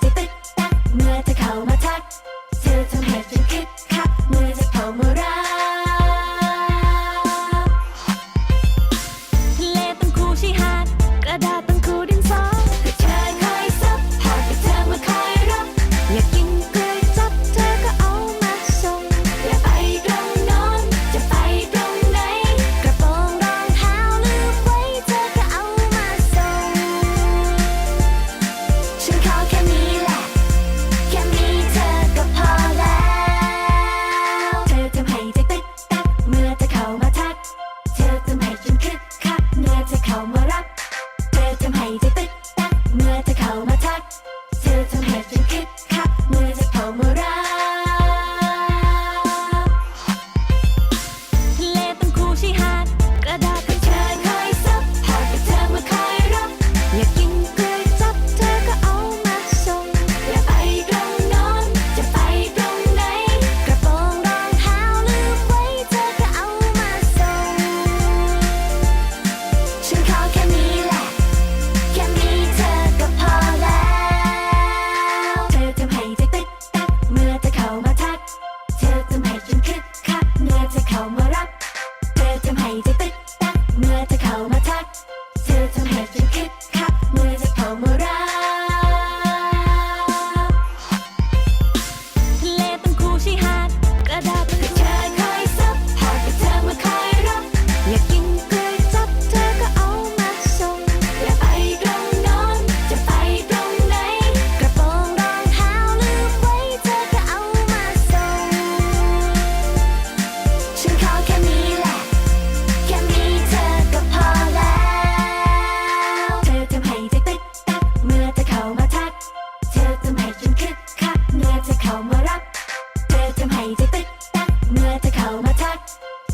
tick tick Hey, dip it. ตึกตักเมื่อเธเข้ามาทัก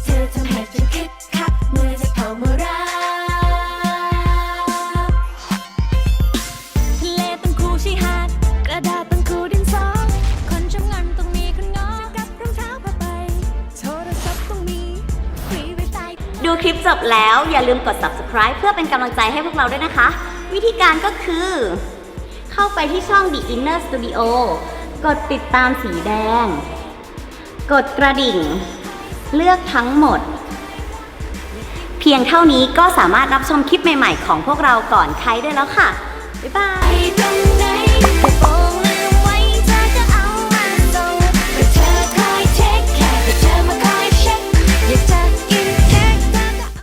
เธอทำให้ฉันคึกคักเมื่อเธเข้ามารักทะเลต้องคู่ชายหดกระดาษต้องคู่ดินสอคนชำงอนต้องมีคนงอกับรองเท้าผ้าใบโทรศัพท์ต้องมีดูคลิปจบแล้วอย่าลืมกด subscribe เพื่อเป็นกำลังใจให้พวกเราด้วยนะคะ วิธีการก็คือ เข้าไปที่ช่อง The Inner Studio กดติดตามสีแดง กดกระดิ่ง เลือกทั้งหมด เพียงเท่านี้ก็สามารถรับชมคลิปใหม่ๆ ของพวกเราก่อนใครได้แล้วค่ะ บ๊ายบาย